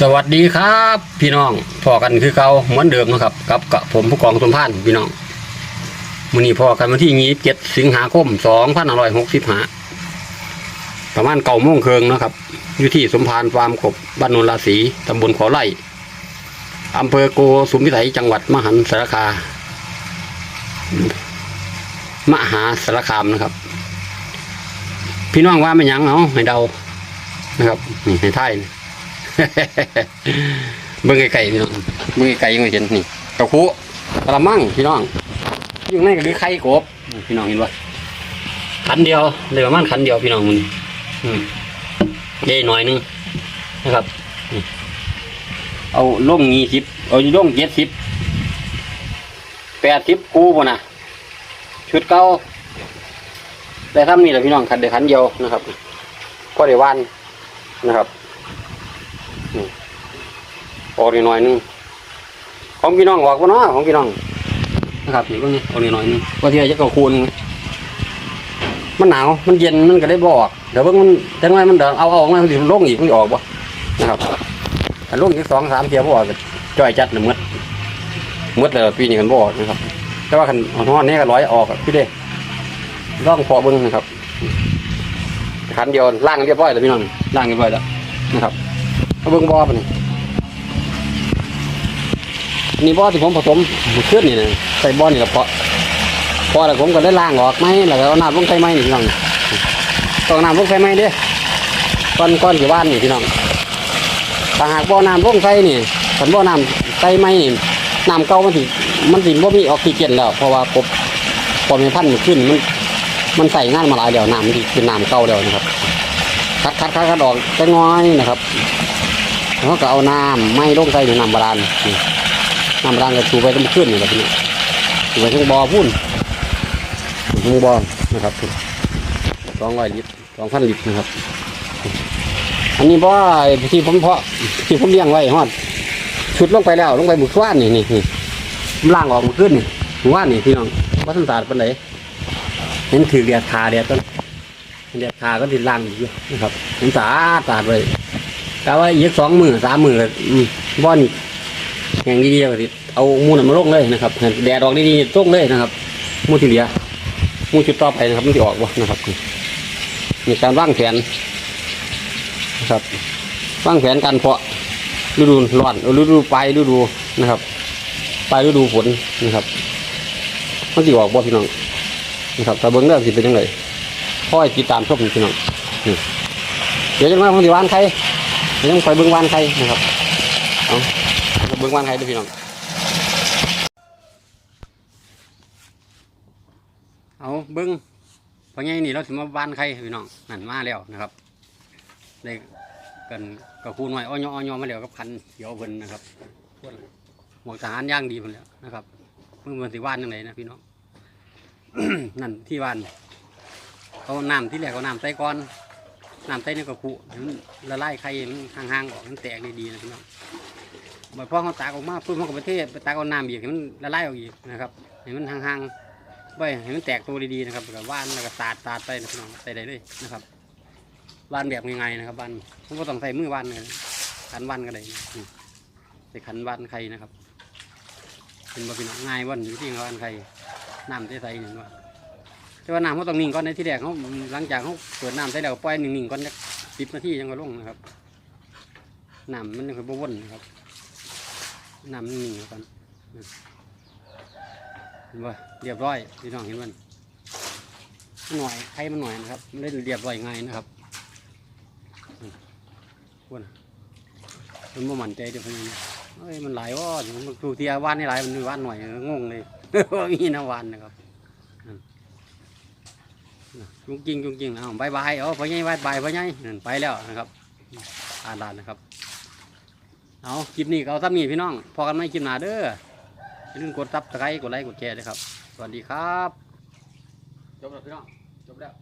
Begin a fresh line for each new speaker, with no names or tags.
สวัสดีครับ พี่น้องพอกันคือเก่าเหมือนเดิมนะครับกับกับผมผู้กองสมพานธ์พี่น้องมื้อนี้พอกันวันที่ยี่สิบเจ็ดสิงหาคมสองพันห้าร้อยหกสิบห้าประมาณเก่าโมงเคืองนะครับอยู่ที่สมพานฟาร์มกบบ้านนนราศีตำบลขอไร่อำเภอโกสุมพิสัยจังหวัดมหันสารคา มหาสารคามนะครับ พี่น้องว่าไม่ยังเอาให้เดานะครับนี่ให้ท่ายนี่ เบิ่งไก่พี่น้องเบิ่งไก่ยังไม่เห็นนี่กระคุกระมังพี่น้องอยู่ในก็คือไข่กบพี่น้องเห็นปะขันเดียวเลยประมาณขันเดียวพี่น้องมันอืมใหญ่หน่อยนึงนะครับเอาล่งยี่สิบเอาล่งเจ็ดสิบแปดสิบกูป่ะนะชุดเก่าแต่ทำนี่แหละพี่น้องขันเดียวขันเดียวนะครับพอได้วันนะครับ ออกนิดหน่อยหนึงของพี่น้องออกวะเนาะของพี่น้องนะครับนี่ก็นี่ออกนิดหน่อยหนึงว่าที่จะเก่าคูณมันหนาวมันเย็นมันก็ได้บอกเดี๋ยวเบิ่งมันจังไรมันเดินเอาเอาออกมามันสิลงอีกมันออกบ่นะครับถ้าลงอีกสองสามเทียบบ่ออกจ่อยจัดหนึ่งมดมดเลยปีนี้กันบ่ออกนะครับ แต่ว่าคันห้อนนี้ก็ร้อยออกพี่เด้ร่องพอเบิ่งนะครับขันเดียวล่างเรียบร้อยแล้วพี่น้องล่างเรียบร้อยแล้วนะครับเบิ่งบ่อปะนี่ นี่บ่อที่ผมผสมมันขึ้นนี่นะใส่บ่อนี่ละเพาะพอแล้วผมก็ได้ล้างออกไหมแล้วก็เอาน้ำลงใส่ไหมนี่พี่น้องต้องน้ำลงใส่ไหมเด้ก้อนก้อนกี่บ้านนี่พี่น้องถ้าหากบ่อน้ำลงใส่นี่ถ้าบ่อน้ำใส่ไหมนี่น้ำเก่ามันสิมันสิบ่มีออกซิเจนแล้ว เพราะว่าปบพอมีพันธุ์มันขึ้นมันมันใส่งานมาหลายเดียวน้ำมันเป็นน้ำเก่าเดียวนะครับคัดคัดคัดคัดออกจะน้อยนะครับแล้วก็เอาน้ำไม่ลงใส่ในน้ำบาดาล น้ำรางก็สูบไปต้องขึ้นนี่แหละพี่น้องสูบไปทั้งบ่อพุ่นทั้งบ่อนะครับสองร้อยลิตรสองพันลิตรนะครับ อันนี้บ่อที่ผมเพาะที่ผมเลี้ยงไว้ฮอดชุดลงไปแล้วลงไปบุกว่านนี่นี่นี่ล่างออกมาขึ้นนี่หัว่านนี่พี่น้องว่าสันตาดเป็นไหนเห็นถือเดียดขาเดียดต้นเดียดขาก็ติดล่างอยู่นะครับเห็นสาดสะอาดเลยแต่ว่าอีกสองมือสามมือก็อืมบ่อนี่ แห่งดีๆก็สิเอามูนนมาลงเลยนะครับแดดออกดีๆลงเลยนะครับ มูที่เหลือมูชุดต่อไปนะครับมันจะออกวะนะครับมีการวางแผนนะครับวางแผนการเพาะฤดูร้อนฤดูปลายฤดูนะครับปลายฤดูฝนนะครับมันจะออกบ่พี่น้องนะครับแต่เบิ้งเรื่องสิเป็นยังไงค่อยติดตามชมพี่น้องนี่เดี๋ยวจะมาผมสิวานใครเดี๋ยวจะคอยเบิ้งวานใครนะครับเอา เบิ่งวันใครดูพี่น้อง เอาเบิ่งพอไงนี่เราถึงมาบ้านใครพี่น้องนั่นมาแล้วนะครับได้กันกับคูหน่อยอ้อยอ้อยมาแล้วกับพันเขียวเพิ่นนะครับหมวกทหารย่างดีเพิ่นแล้วนะครับเมื่อวันสิว่านยังไงนะพี่น้องนั่นที่ว่านเอาน้ำที่แรกเอาน้ำใส่ก้อนน้ำใส่ในกระคุให้มันละลายไข่มันห่างๆออกมันแตกดีๆนะพี่น้อง บ่พอเขาตากออกมาปุ๊บมันก็ไปเทไปตากเอาน้ำอีกให้มันละลายออกอีกนะครับให้มันห่างๆไว้ให้มันแตกตัวดีๆนะครับแล้วก็ว่านแล้วก็สาดสาดไปนะพี่น้องใส่ได้เลยนะครับว่านแบบง่ายๆนะครับว่านผมก็ต้องใส่มือว่านเลยขันว่านก็ได้ใส่ขันว่านไข่นะครับเป็นบ่พี่น้องง่ายว่านอยู่ที่ว่านไข่น้ำที่ใส่หนึ่งว่าแต่ว่าน้ำเขาต้องนิ่งก่อนในที่แรกเขาหลังจากเขาเปิดน้ำใส่แล้วปล่อยนิ่งๆก่อนสิบนาทียังก็ลงนะครับน้ำมันยังค่อยบวนนะครับ น้ำนิ่งแล้วกันเห็นว่าเรียบร้อยพี่น้องเห็นมันหน่อยไข่มันหน่อยนะครับไม่ได้เรียบร้อยง่ายนะครับวนมันบ่มั่นใจเดี๋ยวพี่นี่เอ้ยมันหลายว่ามันดูเทียว่านนี่หลายมันมีว่านหน่อยงงเลยว่ามีนะว่านนะครับจุงจริงจุงจริงเอาบายบายเอาพ่อใหญ่บายบายพ่อใหญ่นั่นไปแล้วนะครับอ่านลานนะครับ เอาคลิปนี้ก็เอาซ้ำนี่พี่น้อง พอกันไหมคลิปหน้าเด้ออย่าลืมกดซับสไครต์กดไลค์กดแชร์ด้วยครับ สวัสดีครับ จบแล้วพี่น้อง จบแล้ว